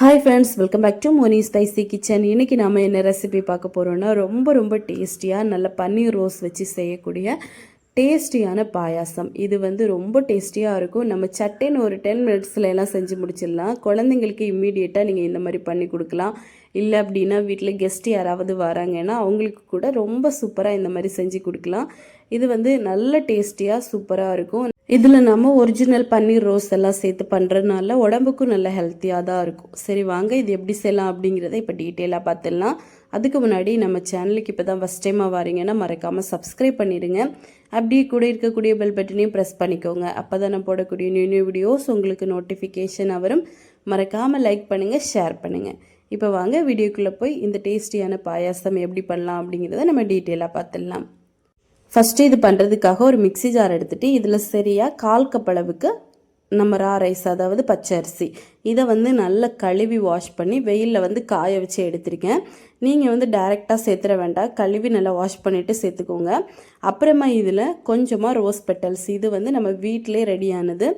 Hi friends welcome back to Moni spicy kitchen இன்றைக்கி நாம் என்ன ரெசிபி பார்க்க போகிறோன்னா ரொம்ப ரொம்ப டேஸ்டியாக நல்ல பன்னீர் ரோஸ் வச்சு செய்யக்கூடிய டேஸ்டியான பாயாசம். இது வந்து ரொம்ப டேஸ்டியாக இருக்கும். நம்ம சட்டைன்னு ஒரு டென் மினிட்ஸில் எல்லாம் செஞ்சு முடிச்சிடலாம். குழந்தைங்களுக்கு இம்மீடியட்டாக நீங்கள் இந்த மாதிரி பண்ணி கொடுக்கலாம். இல்லை அப்படின்னா வீட்டில் கெஸ்ட் யாராவது வராங்கன்னா அவங்களுக்கு கூட ரொம்ப சூப்பராக இந்த மாதிரி செஞ்சு கொடுக்கலாம். இது வந்து நல்ல டேஸ்டியாக சூப்பராக இருக்கும். இதில் நம்ம ஒரிஜினல் பன்னீர் ரோஸ் எல்லாம் சேர்த்து பண்ணுறதுனால உடம்புக்கும் நல்ல ஹெல்த்தியாக தான் இருக்கும். சரி வாங்க இது எப்படி செய்யலாம் அப்படிங்கிறத இப்போ டீட்டெயிலாக பார்த்துடலாம். அதுக்கு முன்னாடி நம்ம சேனலுக்கு இப்போ தான் ஃபஸ்ட் டைமாக வரீங்கன்னா மறக்காமல் சப்ஸ்கிரைப் பண்ணிடுங்க அப்படியே கூட இருக்கக்கூடிய பெல் பட்டனையும் ப்ரெஸ் பண்ணிக்கோங்க. அப்போ தான் நான் போடக்கூடிய நியூ நியூ வீடியோஸ் உங்களுக்கு நோட்டிஃபிகேஷன் வரும். மறக்காமல் லைக் பண்ணுங்கள் ஷேர் பண்ணுங்கள் இப்போ வாங்க வீடியோக்குள்ளே போய் இந்த டேஸ்டியான பாயாசம் எப்படி பண்ணலாம் அப்படிங்கிறத நம்ம டீட்டெயிலாக பார்த்துடலாம். ஃபஸ்ட்டு இது பண்ணுறதுக்காக ஒரு மிக்ஸி ஜார் எடுத்துகிட்டு இதில் சரியாக கால் கப் அளவுக்கு நம்ம ரா ரைஸ் அதாவது பச்சை அரிசி இதை வந்து நல்லா கழுவி வாஷ் பண்ணி வெயிலில் வந்து காய வச்சு எடுத்திருக்கேன். நீங்கள் வந்து டைரெக்டாக சேர்த்துற வேண்டாம். கழுவி நல்லா வாஷ் பண்ணிவிட்டு சேர்த்துக்கோங்க. அப்புறமா இதில் கொஞ்சமாக ரோஸ் பெட்டல்ஸ் இது வந்து நம்ம வீட்டிலே ரெடியானது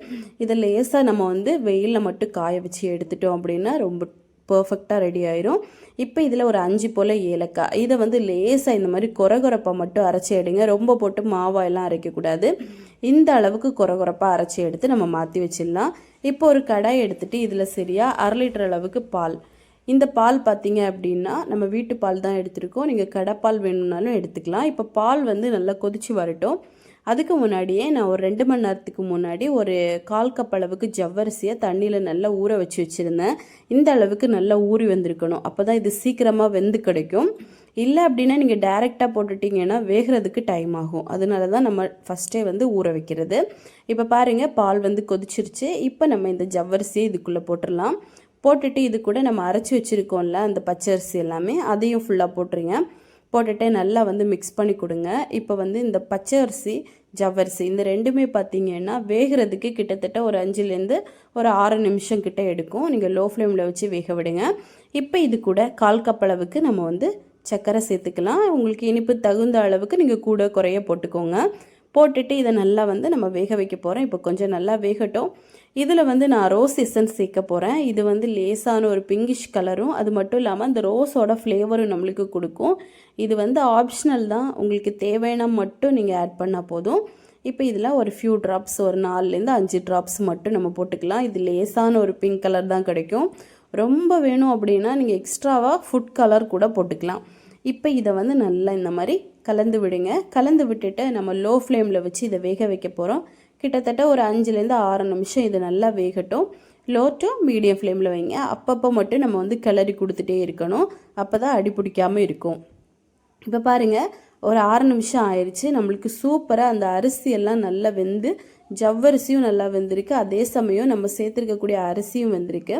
இதை லேசாக நம்ம வந்து வெயிலில் மட்டும் காய வச்சு எடுத்துட்டோம் அப்படின்னா ரொம்ப பர்ஃபெக்டாக ரெடி ஆயிரும். இப்போ இதில் ஒரு அஞ்சு போல் ஏலக்காய். இதை வந்து லேசாக இந்த மாதிரி குறகுறப்பாக மட்டும் அரைச்சி எடுங்க. ரொம்ப போட்டு மாவாயெல்லாம் அரைக்கக்கூடாது இந்த அளவுக்கு குறகுறப்பாக அரைச்சி எடுத்து நம்ம மாற்றி வச்சிடலாம். இப்போ ஒரு கடாய் எடுத்துகிட்டு இதில் சரியாக அரை லிட்டர் அளவுக்கு பால். இந்த பால் பார்த்தீங்க அப்படின்னா நம்ம வீட்டு பால் தான் எடுத்திருக்கோம். நீங்கள் கடைப்பால் வேணும்னாலும் எடுத்துக்கலாம். இப்போ பால் வந்து நல்லா கொதிச்சு வரட்டும். அதுக்கு முன்னாடியே நான் ஒரு ரெண்டு மணி நேரத்துக்கு முன்னாடி ஒரு கால் கப் அளவுக்கு ஜவ்வரிசியை தண்ணியில் நல்லா ஊற வச்சு வச்சுருந்தேன். இந்த அளவுக்கு நல்லா ஊறி வந்திருக்கணும். அப்போ தான் இது சீக்கிரமாக வெந்து கிடைக்கும். இல்லை அப்படின்னா நீங்கள் டைரெக்டாக போட்டுட்டிங்கன்னா வேகிறதுக்கு டைம் ஆகும். அதனால தான் நம்ம ஃபஸ்ட்டே வந்து ஊற வைக்கிறது. இப்போ பாருங்கள் பால் வந்து கொதிச்சிருச்சு. இப்போ நம்ம இந்த ஜவ்வரிசியை இதுக்குள்ளே போட்டுடலாம். போட்டுட்டு இது கூட நம்ம அரைச்சி வச்சுருக்கோம்ல அந்த பச்சரிசி எல்லாமே அதையும் ஃபுல்லாக போட்டுருங்க. போட்டுட்டு நல்லா வந்து மிக்ஸ் பண்ணி கொடுங்க. இப்போ வந்து இந்த பச்சை அரிசி ஜவ்வரிசி இந்த ரெண்டுமே பார்த்தீங்கன்னா வேகிறதுக்கு கிட்டத்தட்ட ஒரு அஞ்சுலேருந்து ஒரு ஆறு நிமிஷம் கிட்ட எடுக்கும். நீங்கள் லோ ஃப்ளேமில் வச்சு வேக விடுங்க. இப்போ இது கூட கால் கப் அளவுக்கு நம்ம வந்து சர்க்கரை சேர்த்துக்கலாம். உங்களுக்கு இனிப்பு தகுந்த அளவுக்கு நீங்கள் கூட குறைய போட்டுக்கோங்க. போட்டுட்டு இதை நல்லா வந்து நம்ம வேக வைக்க போகிறோம் இப்போ கொஞ்சம் நல்லா வேகட்டும். இதில் வந்து நான் ரோஸ் எசன்ஸ் சேர்க்க போகிறேன் இது வந்து லேசான ஒரு பிங்கிஷ் கலரும் அது மட்டும் இல்லாமல் அந்த ரோஸோட ஃப்ளேவரும் நம்மளுக்கு கொடுக்கும். இது வந்து ஆப்ஷனல் தான். உங்களுக்கு தேவையான மட்டும் நீங்கள் ஆட் பண்ணால் போதும். இப்போ இதில் ஒரு ஃபியூ ட்ராப்ஸ் ஒரு நாலுலேருந்து அஞ்சு ட்ராப்ஸ் மட்டும் நம்ம போட்டுக்கலாம். இது லேசான ஒரு பிங்க் கலர் தான் கிடைக்கும். ரொம்ப வேணும் அப்படின்னா நீங்கள் எக்ஸ்ட்ராவாக ஃபுட் கலர் கூட போட்டுக்கலாம். இப்போ இதை வந்து நல்லா இந்த மாதிரி கலந்து விடுங்க. கலந்து விட்டுட்டு நம்ம லோ ஃப்ளேமில் வச்சு இதை வேக வைக்க போகிறோம் கிட்டத்தட்ட ஒரு அஞ்சுலேருந்து ஆறு நிமிஷம் இது நல்லா வேகட்டும். லோ டு மீடியம் ஃப்ளேமில் வைங்க. அப்பப்போ மட்டும் நம்ம வந்து கிளறி கொடுத்துட்டே இருக்கணும். அப்போ தான் அடி பிடிக்காமல் இருக்கும். இப்போ பாருங்கள் ஒரு ஆறு நிமிஷம் ஆயிடுச்சு நம்மளுக்கு சூப்பராக அந்த அரிசி எல்லாம் நல்லா வெந்து ஜவ்வரிசியும் நல்லா வெந்திருக்கு. அதே சமயம் நம்ம சேர்த்துருக்கக்கூடிய அரிசியும் வெந்திருக்கு.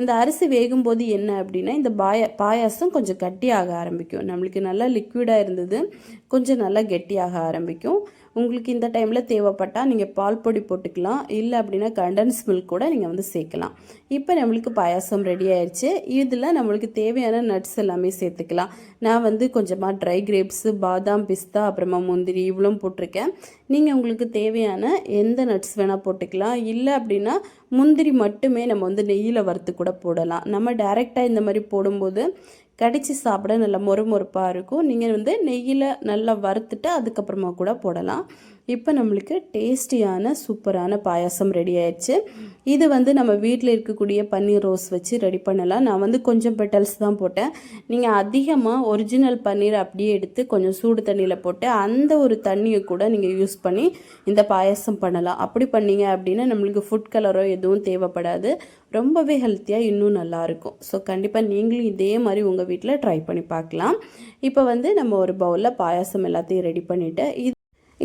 இந்த அரிசி வேகும்போது என்ன அப்படின்னா இந்த பாய பாயாசம் கொஞ்சம் கட்டியாக ஆரம்பிக்கும். நம்மளுக்கு நல்லா லிக்விடாக இருந்தது கொஞ்சம் நல்லா கெட்டியாக ஆரம்பிக்கும். உங்களுக்கு இந்த டைமில் தேவைப்பட்டால் நீங்கள் பால் பொடி போட்டுக்கலாம். இல்லை அப்படின்னா கண்டன்ஸ் மில்க் கூட நீங்கள் வந்து சேர்க்கலாம். இப்போ நம்மளுக்கு பாயாசம் ரெடி ஆயிடுச்சு இதில் நம்மளுக்கு தேவையான நட்ஸ் எல்லாமே சேர்த்துக்கலாம். நான் வந்து கொஞ்சமாக ட்ரை கிரேப்ஸு பாதாம் பிஸ்தா அப்புறமா முந்திரி இவ்வளோ போட்டிருக்கேன். நீங்கள் உங்களுக்கு தேவையான எந்த நட்ஸ் வேணால் போட்டுக்கலாம். இல்லை அப்படின்னா முந்திரி மட்டுமே நம்ம வந்து நெய்யில் வறுத்து கூட போடலாம். நம்ம டைரெக்டாக இந்த மாதிரி போடும்போது கடித்து சாப்பிட நல்லா மொறுமொறுப்பாக இருக்கும். நீங்கள் வந்து நெய்யில் நல்லா வறுத்துட்டு அதுக்கப்புறமா கூட போடலாம். இப்போ நம்மளுக்கு டேஸ்டியான சூப்பரான பாயாசம் ரெடி ஆயிடுச்சு. இது வந்து நம்ம வீட்டில் இருக்கக்கூடிய பன்னீர் ரோஸ் வச்சு ரெடி பண்ணலாம். நான் வந்து கொஞ்சம் பெட்டல்ஸ் தான் போட்டேன். நீங்கள் அதிகமாக ஒரிஜினல் பன்னீர் அப்படியே எடுத்து கொஞ்சம் சூடு தண்ணியில் போட்டு அந்த ஒரு தண்ணியை கூட நீங்கள் யூஸ் பண்ணி இந்த பாயாசம் பண்ணலாம். அப்படி பண்ணீங்க அப்படின்னா நம்மளுக்கு ஃபுட் கலரோ எதுவும் தேவைப்படாது. ரொம்பவே ஹெல்த்தியாக இன்னும் நல்லாயிருக்கும் ஸோ கண்டிப்பாக நீங்களும் இதே மாதிரி உங்கள் வீட்டில் ட்ரை பண்ணி பார்க்கலாம். இப்போ வந்து நம்ம ஒரு பவுலில் பாயாசம் எல்லாத்தையும் ரெடி பண்ணிவிட்டு இது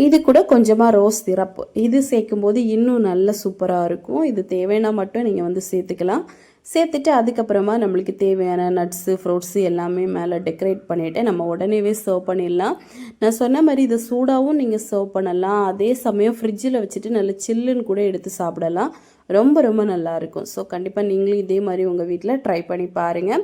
இது கூட கொஞ்சமாக ரோஸ் திறப்பு. இது சேர்க்கும்போது இன்னும் நல்ல சூப்பராக இருக்கும். இது தேவைன்னா மட்டும் நீங்கள் வந்து சேர்த்துக்கலாம். சேர்த்துட்டு அதுக்கப்புறமா நம்மளுக்கு தேவையான நட்ஸு ஃப்ரூட்ஸு எல்லாமே மேலே டெக்கரேட் பண்ணிவிட்டு நம்ம உடனேவே சர்வ் பண்ணிடலாம். நான் சொன்ன மாதிரி இதை சூடாகவும் நீங்கள் சர்வ் பண்ணலாம். அதே சமயம் ஃப்ரிட்ஜில் வச்சுட்டு நல்ல சில்லுன்னு கூட எடுத்து சாப்பிடலாம். ரொம்ப ரொம்ப நல்லாயிருக்கும் ஸோ கண்டிப்பாக நீங்களும் இதே மாதிரி உங்கள் வீட்டில் ட்ரை பண்ணி பாருங்கள்